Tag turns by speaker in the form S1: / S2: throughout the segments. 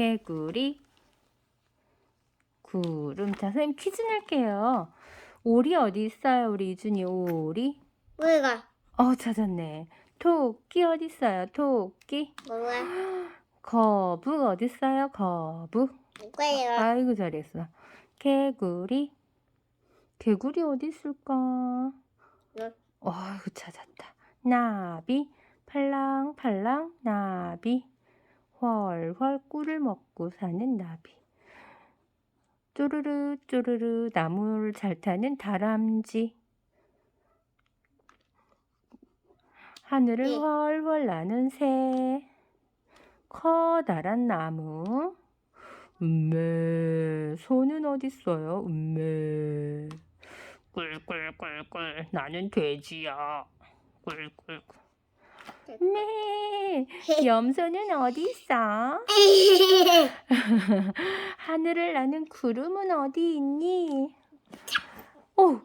S1: 개구리 구름. 자 선생님 퀴즈 낼게요. 오리 어디 있어요? 우리 이준이 오리.
S2: 우리가
S1: 어 찾았네. 토끼 어디 있어요? 토끼.
S2: 뭐야?
S1: 거북 어디 있어요? 거북.
S2: 뭐예요?
S1: 아이고 잘했어. 개구리. 개구리 어디 있을까? 어이 찾았다. 나비. 팔랑팔랑 나비. 훨훨 꿀을 먹고 사는 나비. 쪼르르 쪼르르 나무를 잘 타는 다람쥐. 하늘을
S2: 예.
S1: 훨훨 나는 새. 커다란 나무. 음메 소는 어딨어요? 음메 꿀꿀꿀꿀 나는 돼지야. 꿀꿀 염소는 어디 있어? 하늘을 나는 구름은 어디 있니? 오,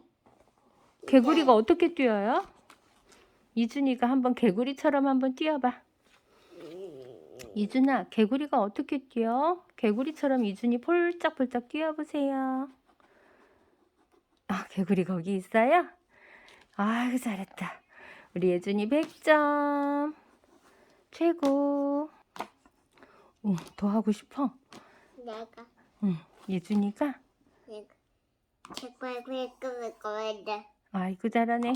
S1: 개구리가 네. 어떻게 뛰어요? 이준이가 한번 개구리처럼 한번 뛰어봐. 이준아, 개구리가 어떻게 뛰어? 개구리처럼 이준이 폴짝폴짝 뛰어보세요. 아, 개구리 거기 있어요? 아, 잘했다. 우리 예준이 100점. 최고. 오, 더 하고 싶어?
S2: 내가
S1: 응, 예준이가?
S2: 내가
S1: 아이고, 잘하네.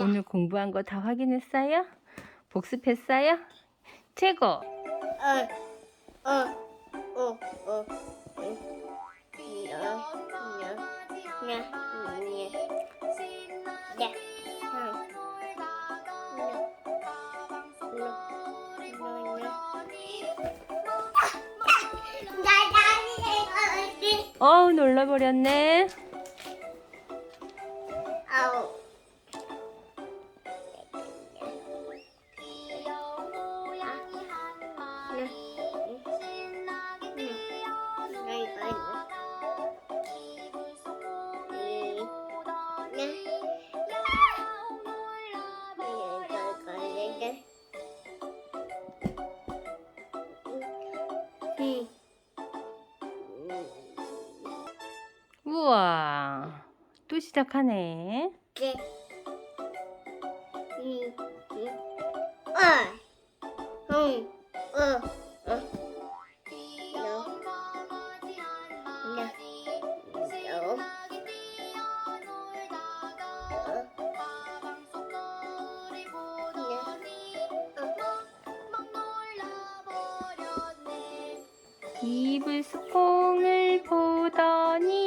S1: 오늘 공부한 거 다 확인했어요? 복습했어요? 최고!
S2: 어, 어, 어, 어. 네. 네. 네. 네. 네.
S1: 어우 놀라버렸네.
S2: 아우. 응.
S1: 우와. 또 시작하네.
S2: 게.
S1: 이불 수콩을 보더니